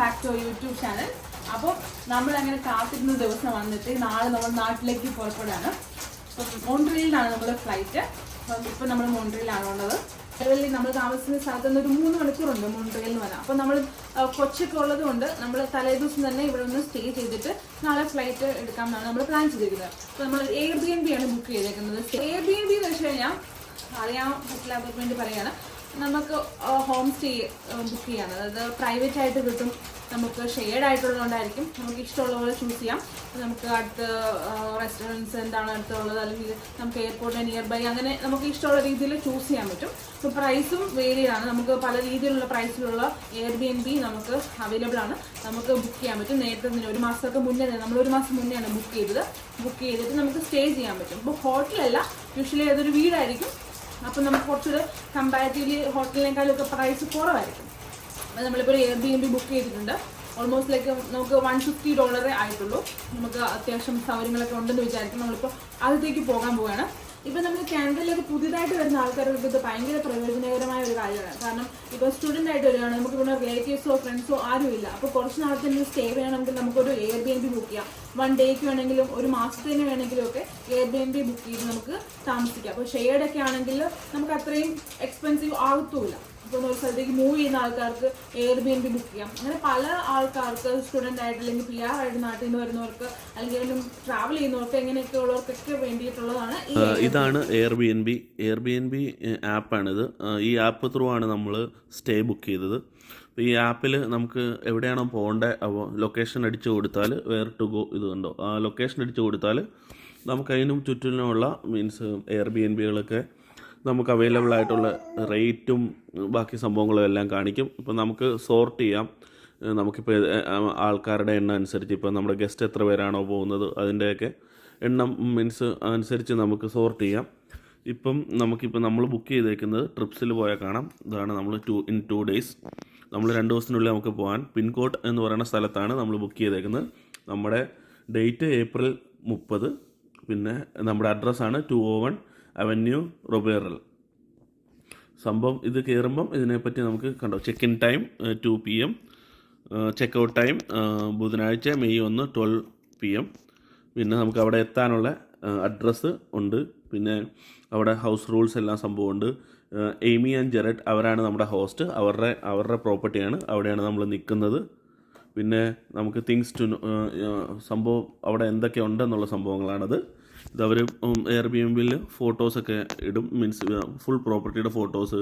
Back to YouTube channel അപ്പോൾ നമ്മൾ അങ്ങനെ കാത്തിരുന്ന ദിവസം വന്നിട്ട് നാളെ നമ്മൾ നാട്ടിലേക്ക് പുറപ്പെടാണ്. അപ്പം മോൺട്രിയിലാണ് നമ്മൾ ഫ്ലൈറ്റ് അപ്പം ഇപ്പം നമ്മൾ മോൺട്രിയിലാണ് ഉള്ളത്. ഡൽഹിയിൽ നമ്മൾ താമസിക്കുന്ന സ്ഥലത്ത് നിന്ന് ഒരു മൂന്ന് മണിക്കൂറുണ്ട് മോൺട്രിയിൽ എന്ന് പറഞ്ഞാൽ അപ്പം നമ്മൾ കൊച്ചൊക്കെ ഉള്ളത് കൊണ്ട് നമ്മൾ തലേ ദിവസം തന്നെ ഇവിടെ നിന്ന് സ്റ്റേ ചെയ്തിട്ട് നാളെ ഫ്ലൈറ്റ് എടുക്കാമെന്നാണ് നമ്മൾ പ്ലാൻ ചെയ്തിരിക്കുന്നത്. അപ്പോൾ നമ്മൾ എയർ ബി എൻ ബി ആണ് ബുക്ക് ചെയ്തേക്കുന്നത്. എയർ ബി എൻ ബി എന്ന് വെച്ച് കഴിഞ്ഞാൽ അറിയാൻ പറ്റില്ലാത്തവർക്ക് വേണ്ടി പറയാണ് നമുക്ക് ഹോം സ്റ്റേ ബുക്ക് ചെയ്യാം അതായത് പ്രൈവറ്റ് ആയിട്ട് കിട്ടും. നമുക്ക് ഷെയർഡ് ആയിട്ടുള്ളതുകൊണ്ടായിരിക്കും. നമുക്ക് ഇഷ്ടമുള്ള പോലെ ചൂസ് ചെയ്യാം. നമുക്ക് അടുത്ത് റെസ്റ്റോറന്റ്സ് എന്താണ് അടുത്തുള്ളത് അല്ലെങ്കിൽ നമുക്ക് എയർപോർട്ടിന് നിയർ ബൈ അങ്ങനെ നമുക്ക് ഇഷ്ടമുള്ള രീതിയിൽ ചൂസ് ചെയ്യാൻ പറ്റും. സോ പ്രൈസും വേരിയാണ് നമുക്ക് പല രീതിയിലുള്ള പ്രൈസിലുള്ള എയർ ബി എൻ ബി നമുക്ക് അവൈലബിൾ ആണ്. നമുക്ക് ബുക്ക് ചെയ്യാൻ പറ്റും. നേരത്തെ തന്നെ ഒരു മാസമൊക്കെ മുന്നേ തന്നെ നമ്മൾ ഒരു മാസം ആണ് ബുക്ക് ചെയ്തത്. ബുക്ക് ചെയ്തിട്ട് നമുക്ക് സ്റ്റേ ചെയ്യാൻ പറ്റും. ഇപ്പോൾ ഹോട്ടലല്ല യൂഷ്വലി അതൊരു വീടായിരിക്കും. അപ്പോൾ നമുക്ക് കുറച്ചുകൂടെ കമ്പാരിറ്റീവ്ലി ഹോട്ടലിനേക്കാളും ഒക്കെ പ്രൈസ് കുറവായിരിക്കും. അപ്പോൾ നമ്മളിപ്പോൾ ഒരു air B M B book ചെയ്തിട്ടുണ്ട്. ഓൾമോസ്റ്റ് ലൈക്ക് നമുക്ക് വൺ ഫിഫ്റ്റി ഡോളറേ ആയിട്ടുള്ളൂ. നമുക്ക് അത്യാവശ്യം സൗകര്യങ്ങളൊക്കെ ഉണ്ടെന്ന് വിചാരിക്കും. നമ്മളിപ്പോൾ അതിലേക്ക് പോകാൻ പോവുകയാണ് ഇപ്പം നമുക്ക് കാനഡയിലേക്ക് പുതിയതായിട്ട് വരുന്ന ആൾക്കാർക്ക് ഇത് ഭയങ്കര പ്രയോജനകരമായ ഒരു കാര്യമാണ്. കാരണം ഇപ്പോൾ സ്റ്റുഡന്റ് ആയിട്ട് വരികയാണ് നമുക്ക് ഇവിടെ റിലേറ്റീവ്സോ ഫ്രണ്ട്സോ ആരും ഇല്ല. അപ്പോൾ കുറച്ച് നാളത്തെ സ്റ്റേ വേണമെങ്കിൽ നമുക്കൊരു air B N B book ചെയ്യാം വൺ ഡേക്ക് വേണമെങ്കിലും ഒരു മാസത്തിന് വേണമെങ്കിലും ഒക്കെ air B N B book ചെയ്ത് നമുക്ക് താമസിക്കാം. അപ്പോൾ ഷെയർഡ് ഒക്കെ ആണെങ്കിൽ നമുക്ക് അത്രയും എക്സ്പെൻസീവ് ആകത്തുമില്ല ഇപ്പോൾ ഒരു സ്ഥലത്തേക്ക് മൂവ് ചെയ്യുന്ന ആൾക്കാർക്ക് air B N B book ചെയ്യാം. അങ്ങനെ പല ആൾക്കാർക്ക് സ്റ്റുഡന്റ് ആയിട്ട് അല്ലെങ്കിൽ പി ആർ ആയിട്ട് നാട്ടിൽ നിന്ന് വരുന്നവർക്ക് അല്ലെങ്കിൽ ട്രാവൽ ചെയ്യുന്നവർക്ക് എങ്ങനെയൊക്കെ ഉള്ളവർക്കൊക്കെ വേണ്ടിയിട്ടുള്ളതാണ് ഇതാണ് air B N B air B N B ആപ്പാണിത് ഈ ആപ്പ് ത്രൂ ആണ് നമ്മൾ സ്റ്റേ ബുക്ക് ചെയ്തത്. ഈ ആപ്പിൽ നമുക്ക് എവിടെയാണോ പോകേണ്ടത് അപ്പോൾ ലൊക്കേഷൻ അടിച്ചു കൊടുത്താൽ വേർ ടു ഗോ ഇത് കണ്ടോ? ആ ലൊക്കേഷൻ അടിച്ചു കൊടുത്താൽ നമുക്ക് അതിനും ചുറ്റിനുമുള്ള മീൻസ് എയർ ബി എൻ ബികളൊക്കെ നമുക്ക് അവൈലബിൾ ആയിട്ടുള്ള റേറ്റും ബാക്കി സംഭവങ്ങളും എല്ലാം കാണിക്കും. ഇപ്പോൾ നമുക്ക് സോർട്ട് ചെയ്യാം. നമുക്കിപ്പോൾ ആൾക്കാരുടെ എണ്ണം അനുസരിച്ച് ഇപ്പോൾ നമ്മുടെ ഗസ്റ്റ് എത്ര പേരാണോ പോകുന്നത് അതിന്റെയൊക്കെ എണ്ണം മീൻസ് അനുസരിച്ച് നമുക്ക് സോർട്ട് ചെയ്യാം. ഇപ്പം നമുക്കിപ്പോൾ നമ്മൾ ബുക്ക് ചെയ്തേക്കുന്നത് ട്രിപ്സിൽ പോയാൽ കാണാം. ഇതാണ് നമ്മൾ ടു ഇൻ ടു ഡേയ്സ് നമ്മൾ രണ്ട് ദിവസത്തിനുള്ളിൽ നമുക്ക് പോകാൻ. പിൻകോട്ട് എന്ന് പറയുന്ന സ്ഥലത്താണ് നമ്മൾ ബുക്ക് ചെയ്തേക്കുന്നത്. നമ്മുടെ ഡേറ്റ് ഏപ്രിൽ മുപ്പത്. പിന്നെ നമ്മുടെ അഡ്രസ്സാണ് ടു ഓ വൺ അവന്യൂ റൊബേറൽ. സംഭവം ഇത് കയറുമ്പം ഇതിനെപ്പറ്റി നമുക്ക് കണ്ടോ. Check in time two P M check out time ബുധനാഴ്ച മെയ് ഒന്ന് ട്വൽവ് പി എം പിന്നെ നമുക്ക് അവിടെ എത്താനുള്ള അഡ്രസ്സ് ഉണ്ട്. പിന്നെ അവിടെ ഹൗസ് റൂൾസ് എല്ലാം സംഭവമുണ്ട് എയ്മി ആൻഡ് ജെറഡ് അവരാണ് നമ്മുടെ ഹോസ്റ്റ് അവരുടെ അവരുടെ പ്രോപ്പർട്ടിയാണ് അവിടെയാണ് നമ്മൾ നിൽക്കുന്നത് പിന്നെ നമുക്ക് തിങ്സ് ടു സംഭവം അവിടെ എന്തൊക്കെ ഉണ്ടെന്നുള്ള സംഭവങ്ങളാണത്. അവർ എയർ ബി എം ബിയിൽ ഫോട്ടോസൊക്കെ ഇടും. മീൻസ് ഫുൾ പ്രോപ്പർട്ടിയുടെ ഫോട്ടോസ്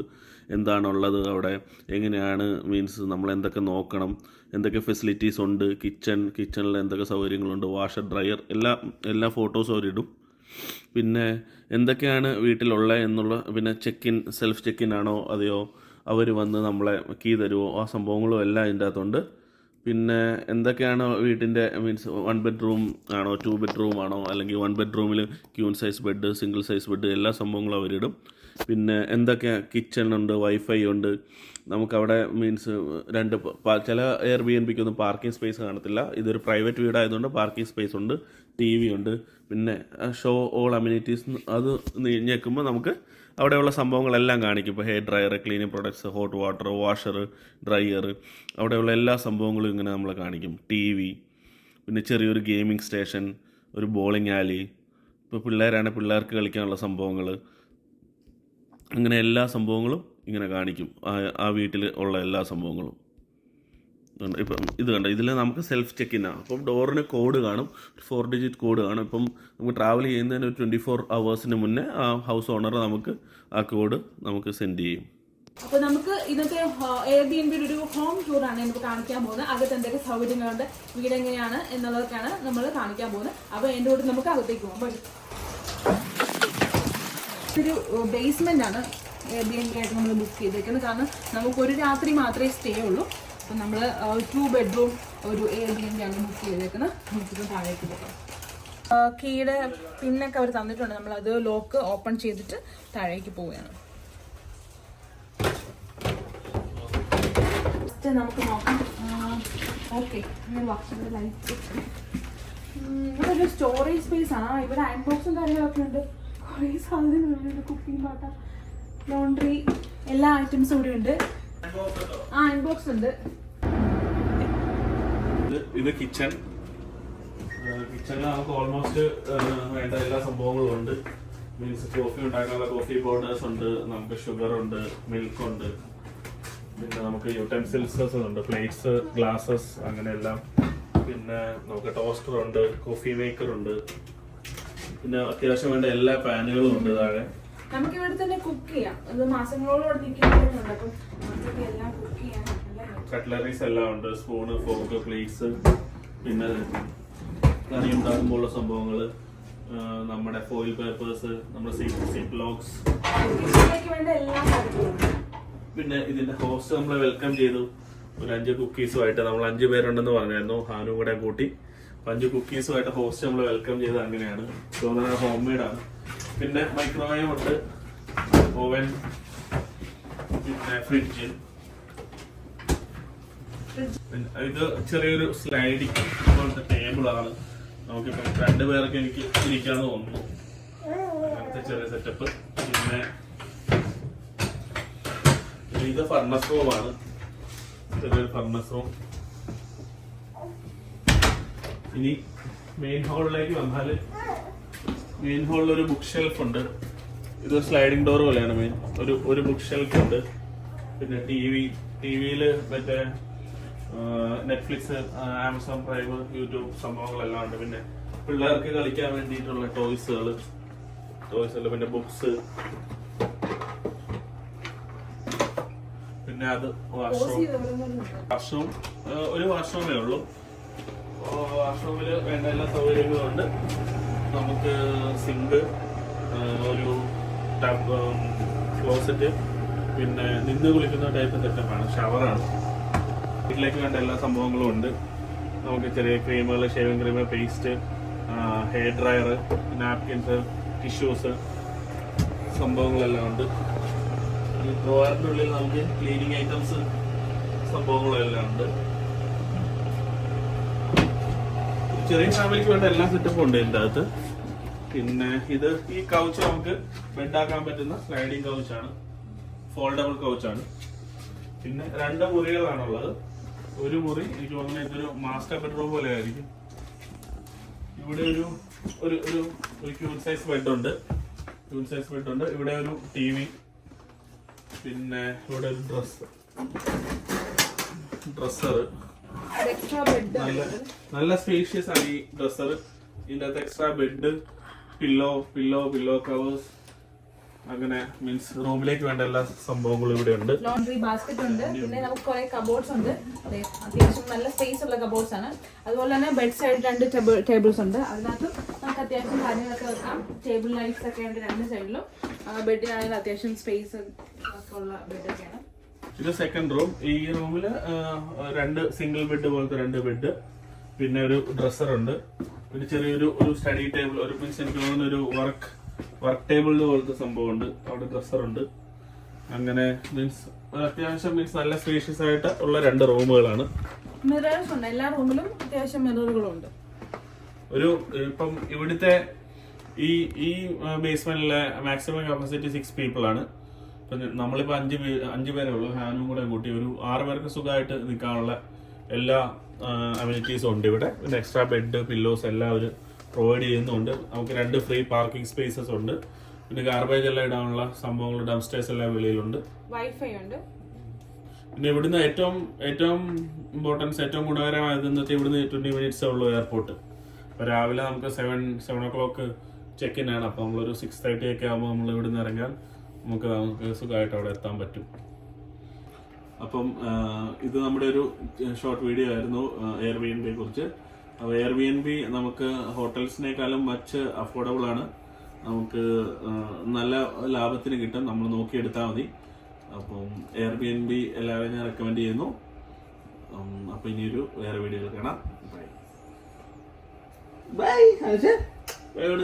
എന്താണുള്ളത് അവിടെ എങ്ങനെയാണ് മീൻസ് നമ്മൾ എന്തൊക്കെ നോക്കണം എന്തൊക്കെ ഫെസിലിറ്റീസ് ഉണ്ട് കിച്ചൺ കിച്ചണിൽ എന്തൊക്കെ സൗകര്യങ്ങളുണ്ട് വാഷർ ഡ്രയർ എല്ലാ എല്ലാ ഫോട്ടോസും അവരിടും പിന്നെ എന്തൊക്കെയാണ് വീട്ടിലുള്ള എന്നുള്ള പിന്നെ check in self check in ആണോ അതെയോ അവർ വന്ന് നമ്മളെ കീ തരുമോ ആ സംഭവങ്ങളും എല്ലാം അതിന്റെ അകത്തുണ്ട്. പിന്നെ എന്തൊക്കെയാണ് വീട്ടിന്റെ മീൻസ് വൺ ബെഡ്റൂം ആണോ ടു ബെഡ്റൂം ആണോ അല്ലെങ്കിൽ വൺ ബെഡ്റൂമിൽ queen size bed single size bed എല്ലാ സംഭവങ്ങളും അവരിടും. പിന്നെ എന്തൊക്കെ കിച്ചൺ ഉണ്ട് വൈഫൈ ഉണ്ട്. നമുക്കവിടെ മീൻസ് രണ്ട് ചില എയർ ബി എൻ ബിക്ക് ഒന്നും പാർക്കിംഗ് സ്പേസ് കാണത്തില്ല. ഇതൊരു പ്രൈവറ്റ് വീടായതുകൊണ്ട് പാർക്കിംഗ് സ്പേസ് ഉണ്ട് ടി വി ഉണ്ട്. പിന്നെ ഷോ ഓൾ അമ്യൂണിറ്റീസ് അത് ഞെക്കുമ്പോൾ നമുക്ക് അവിടെയുള്ള സംഭവങ്ങളെല്ലാം കാണിക്കും. ഇപ്പോൾ hair dryer cleaning products hot water washer dryer അവിടെയുള്ള എല്ലാ സംഭവങ്ങളും ഇങ്ങനെ നമ്മൾ കാണിക്കും. ടി വി പിന്നെ ചെറിയൊരു ഗെയിമിംഗ് സ്റ്റേഷൻ ഒരു ബോളിംഗ് ആലി ഇപ്പോൾ പിള്ളേരാണ് പിള്ളേർക്ക് കളിക്കാനുള്ള സംഭവങ്ങൾ അങ്ങനെ എല്ലാ സംഭവങ്ങളും ഇങ്ങനെ കാണിക്കും. ആ- വീട്ടിൽ ഉള്ള എല്ലാ സംഭവങ്ങളും. ഇപ്പം ഇത് കണ്ടോ? ഇതിൽ നമുക്ക് സെൽഫ് ചെക്ക് ഇൻ ആണ്. അപ്പം ഡോറിന് കോഡ് കാണും. ഫോർ ഡിജിറ്റ് കോഡ് കാണും. ഇപ്പം നമുക്ക് ട്രാവൽ ചെയ്യുന്നതിന് ഒരു ട്വന്റി ഫോർ അവേഴ്സിന് മുന്നേ ആ ഹൗസ് ഓണർ നമുക്ക് ആ കോഡ് നമുക്ക് സെൻഡ് ചെയ്യും. അപ്പൊ നമുക്ക് ഇന്നത്തെ എയർ ബി എൻ ഒരു ഹോം ടൂർ ആണ് നമുക്ക് കാണിക്കാൻ പോകുന്നത്. അകത്ത് എന്തൊക്കെ സൗകര്യങ്ങളുണ്ട് വീട് എങ്ങനെയാണ് എന്നുള്ളതൊക്കെയാണ് നമ്മൾ കാണിക്കാൻ പോകുന്നത്. അപ്പൊ എന്റെ കൂടെ നമുക്ക് അകത്തേക്ക് പോകാം. ഒരു ബേസ്മെന്റ് ആണ് എയർ ബി എൻ ബി ആയിട്ട് നമ്മൾ ബുക്ക് ചെയ്തേക്കുന്നത്. കാരണം നമുക്ക് ഒരു രാത്രി മാത്രമേ സ്റ്റേ ഉള്ളൂ. അപ്പൊ നമ്മൾ ടു ബെഡ്റൂം ഒരു എയർ ബി എം ബി ആണ് ബുക്ക് ചെയ്തേക്കുന്നത് നമുക്കിത് താഴേക്ക് പോകാം. കീയുടെ പിന്നൊക്കെ അവർ തന്നിട്ടുണ്ട്. നമ്മളത് ലോക്ക് ഓപ്പൺ ചെയ്തിട്ട് താഴേക്ക് പോവുകയാണ്. ഫസ്റ്റ് നമുക്ക് നോക്കാം. ഓക്കെ ഇവിടെ ഒരു സ്റ്റോറേജ് സ്പേസ് ആണ്. ഇവിടെ അയൺ ബോക്സും കാര്യങ്ങളൊക്കെ ഉണ്ട്. കുറേ സാധനങ്ങളുണ്ട്. കുക്കിംഗ് പാട്ട ലോണ്ട്രി എല്ലാ ഐറ്റംസും ഇവിടെ ഉണ്ട്. ആ അയൺ ബോക്സ് ഉണ്ട്. ഇത് കിച്ചൺ കിച്ചണിൽ നമുക്ക് ഓൾമോസ്റ്റ് വേണ്ട എല്ലാ സംഭവങ്ങളും ഉണ്ട്. മീൻസ് കോഫി ഉണ്ടാക്കാനുള്ള കോഫി പൗഡേഴ്സ് ഉണ്ട് നമുക്ക് ഷുഗർ ഉണ്ട് മിൽക്ക് ഉണ്ട്. പിന്നെ നമുക്ക് യൂട്ടൻസിൽസസ് ഉണ്ട് പ്ലേറ്റ്സ് ഗ്ലാസസ് അങ്ങനെ എല്ലാം. പിന്നെ നമുക്ക് ടോസ്റ്റർ ഉണ്ട് കോഫി മേക്കർ ഉണ്ട്. പിന്നെ അത്യാവശ്യം വേണ്ട എല്ലാ പാനുകളും ഉണ്ട് താഴെ. നമുക്ക് ഇവിടെ തന്നെ കുക്ക് ചെയ്യാം. അത് മാസങ്ങളോളം നിൽക്കുന്നുണ്ട് അപ്പം എല്ലാം കുക്ക് ചെയ്യാൻ കട്ട്ലറീസ് എല്ലാം ഉണ്ട്. സ്പൂണ് ഫോർക്ക് പ്ലേറ്റ്സ് പിന്നെ കറി ഉണ്ടാക്കുമ്പോഴുള്ള സംഭവങ്ങൾ നമ്മുടെ ഫോയിൽ പേപ്പേഴ്സ് നമ്മുടെ സിപ്ലോക്സ് പിന്നെ ഇതിന്റെ ഹോസ്റ്റ് നമ്മളെ വെൽക്കം ചെയ്തു. ഒരു അഞ്ച് കുക്കീസുമായിട്ട് നമ്മൾ അഞ്ച് പേരുണ്ടെന്ന് പറഞ്ഞായിരുന്നു. ഹാനു കൂടെ കൂട്ടി. അഞ്ച് കുക്കീസുമായിട്ട് ഹോസ്റ്റ് നമ്മൾ വെൽക്കം ചെയ്ത് അങ്ങനെയാണ്. ഹോം മെയ്ഡ് ആണ് പിന്നെ മൈക്രോവേവ് ഉണ്ട് ഓവൻ പിന്നെ ഫ്രിഡ്ജ് ഇത് ചെറിയൊരു സ്ലൈഡിങ് പോലത്തെ ടേബിൾ ആണ്. നമുക്കിപ്പം രണ്ടുപേർക്ക് എനിക്ക് ഇരിക്കാന്ന് തോന്നുന്നു. അങ്ങനത്തെ ചെറിയ സെറ്റപ്പ് പിന്നെ ഇത് ഫർണസ് ചെറിയൊരു ഫർണസ് ഇനി മെയിൻ ഹാളിലേക്ക് വന്നാൽ മെയിൻ ഹോളിൽ ഒരു ബുക്ക് ഷെൽഫ് ഉണ്ട്. ഇത് സ്ലൈഡിംഗ് ഡോർ പോലെയാണ് മെയിൻ ഒരു ഒരു ബുക്ക് ഷെൽഫ് ഉണ്ട്. പിന്നെ ടി വി ടി വിയിൽ മറ്റേ നെറ്റ്ഫ്ലിക്സ് ആമസോൺ പ്രൈം യൂട്യൂബ് സംഭവങ്ങളെല്ലാം ഉണ്ട്. പിന്നെ പിള്ളേർക്ക് കളിക്കാൻ വേണ്ടിയിട്ടുള്ള ടോയ്സുകൾ ടോയ്സ് പിന്നെ ബുക്സ് പിന്നെ അത് വാഷ്റൂം വാഷ്റൂം ഒരു വാഷ്റൂമേ ഉള്ളൂ. വാഷ്റൂമിൽ വേണ്ട എല്ലാ സൗകര്യങ്ങളും ഉണ്ട്. നമുക്ക് സിങ്ക് ഒരു ടബ് ക്ലോസറ്റ് പിന്നെ നിന്ന് കുളിക്കുന്ന ടൈപ്പ് സെറ്റപ്പാണ് ഷവറാണ് വീട്ടിലേക്ക് വേണ്ട എല്ലാ സംഭവങ്ങളും ഉണ്ട്. നമുക്ക് ചെറിയ ക്രീമുകൾ shaving cream paste hair dryer napkins tissues സംഭവങ്ങളെല്ലാം ഉണ്ട്. ഈ ഡ്രോയറിന്റെ ഉള്ളിൽ നമുക്ക് ക്ലീനിങ് ഐറ്റംസ് സംഭവങ്ങളെല്ലാം ഉണ്ട്. ചെറിയ ഫാമിലിക്ക് വേണ്ട എല്ലാ സെറ്റപ്പും ഉണ്ട് എന്റെ അകത്ത്. പിന്നെ ഇത് ഈ കൗച്ച് നമുക്ക് ബെഡാക്കാൻ പറ്റുന്ന സ്ലൈഡിങ് കൗച്ചാണ് ഫോൾഡബിൾ കൗച്ചാണ് പിന്നെ രണ്ട് മുറികളാണുള്ളത്. ഒരു മുറി എനിക്ക് തോന്നുന്നത് ഇതൊരു മാസ്റ്റർ ബെഡ്റൂം പോലെ ആയിരിക്കും ഇവിടെ ഒരു ഒരു ഒരു ക്യൂൺ സൈസ് ബെഡ് ഉണ്ട്. ക്യൂൺ സൈസ് ബെഡ് ഉണ്ട്. ഇവിടെ ഒരു ടി വി പിന്നെ ഇവിടെ ഒരു ഡ്രസ് ഡ്രസ്സർ നല്ല നല്ല സ്പേഷ്യസ് ആണ് ഈ ഡ്രസ്സർ ഇതിന്റെ അകത്ത് extra bed pillow pillow pillow covers അങ്ങനെ മീൻസ് റൂമിലേക്ക് വേണ്ട എല്ലാ സംഭവങ്ങളും ഇവിടെ ഉണ്ട്. ലോണ്ടറി ബാസ്ക്കറ്റ് ഉണ്ട്. പിന്നെ നമുക്ക് കുറെ കബോർഡ്സ് ഉണ്ട്. അതെ അത്യാവശ്യം നല്ല സ്പേസ് ഉള്ള കബോർഡ്സ് ആണ്. അതുപോലെ തന്നെ ബെഡ് സൈഡ് രണ്ട് ടേബിൾസ് ഉണ്ട്. അതിനകത്ത് നമുക്ക് അത്യാവശ്യം കാര്യങ്ങളൊക്കെ വെക്കാം. ടേബിൾ ലൈറ്റ്സ് ഒക്കെ ഉണ്ട് രണ്ട് സൈഡിലും ബെഡിനാണെങ്കിൽ അത്യാവശ്യം സ്പേസ് ഒക്കെ ഉള്ള ബെഡൊക്കെയാണ് ഇത് സെക്കൻഡ് റൂം ഈ റൂമിൽ രണ്ട് സിംഗിൾ ബെഡ് പോലത്തെ രണ്ട് ബെഡ് പിന്നെ ഒരു ഡ്രസ്സർ ഉണ്ട്. പിന്നെ ചെറിയൊരു ഒരു സ്റ്റഡി ടേബിൾ ഒരു മീൻസ് എനിക്ക് തോന്നുന്ന ഒരു വർക്ക് വർക്ക് ടേബിൾ പോലത്തെ സംഭവം ഉണ്ട് അവിടെ ഡ്രസ്സർ ഉണ്ട്. അങ്ങനെ മീൻസ് അത്യാവശ്യം മീൻസ് നല്ല സ്പേഷ്യസ് ആയിട്ട് ഉള്ള രണ്ട് റൂമുകളാണ്. മിറേഴ്സ് ഉണ്ട്. എല്ലാ റൂമിലും അത്യാവശ്യം മിററുകളുണ്ട് ഒരു ഇപ്പം ഇവിടുത്തെ ഈ ഈ ബേസ്മെന്റിലെ മാക്സിമം കപ്പാസിറ്റി സിക്സ് പീപ്പിൾ ആണ്. ഇപ്പം നമ്മളിപ്പോൾ അഞ്ച് പേര് അഞ്ച് പേരേ ഉള്ളൂ. ഹാനും കൂടെ കൂട്ടി ഒരു ആറ് പേർക്ക് സുഖമായിട്ട് നിൽക്കാനുള്ള എല്ലാ അമ്യൂണിറ്റീസും ഉണ്ട് ഇവിടെ. പിന്നെ എക്സ്ട്രാ ബെഡ് പില്ലോസ് എല്ലാം അവർ പ്രൊവൈഡ് ചെയ്യുന്നുണ്ട്. നമുക്ക് രണ്ട് ഫ്രീ പാർക്കിംഗ് സ്പേസസ് ഉണ്ട്. പിന്നെ ഗാർബേജ് എല്ലാം ഇടാനുള്ള സംഭവങ്ങൾ ഡംസ്റ്റേഴ്സ് എല്ലാം വെളിയിലുണ്ട്. വൈഫൈ ഉണ്ട്. പിന്നെ ഇവിടുന്ന് ഏറ്റവും ഏറ്റവും ഇമ്പോർട്ടൻസ് ഏറ്റവും ഗുണകരമായതെന്ന് വെച്ചാൽ ഇവിടുന്ന് ട്വന്റി മിനിറ്റ്സ് ഉള്ളൂ എയർപോർട്ട് അപ്പോൾ രാവിലെ നമുക്ക് seven seven o'clock check in ആണ്. അപ്പോൾ നമ്മളൊരു സിക്സ് തേർട്ടി ഒക്കെ ആകുമ്പോൾ നമ്മൾ ഇവിടുന്ന് ഇറങ്ങിയാൽ നമുക്ക് നമുക്ക് സുഖമായിട്ട് അവിടെ എത്താൻ പറ്റും. അപ്പം ഇത് നമ്മുടെ ഒരു ഷോർട്ട് വീഡിയോ ആയിരുന്നു എയർ ബി എൻ ബിയെ കുറിച്ച് അപ്പോൾ എയർ ബി എൻ ബി നമുക്ക് ഹോട്ടൽസിനേക്കാളും മച്ച് അഫോർഡബിൾ ആണ്. നമുക്ക് നല്ല ലാഭത്തിന് കിട്ടും. നമ്മൾ നോക്കിയെടുത്താൽ മതി. അപ്പം എയർ ബി എൻ ബി എല്ലാവരും ഞാൻ റെക്കമെൻഡ് ചെയ്യുന്നു. അപ്പം ഇനിയൊരു വേറെ വീഡിയോയിൽ കാണാം. Bye bye bye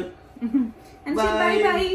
bye bye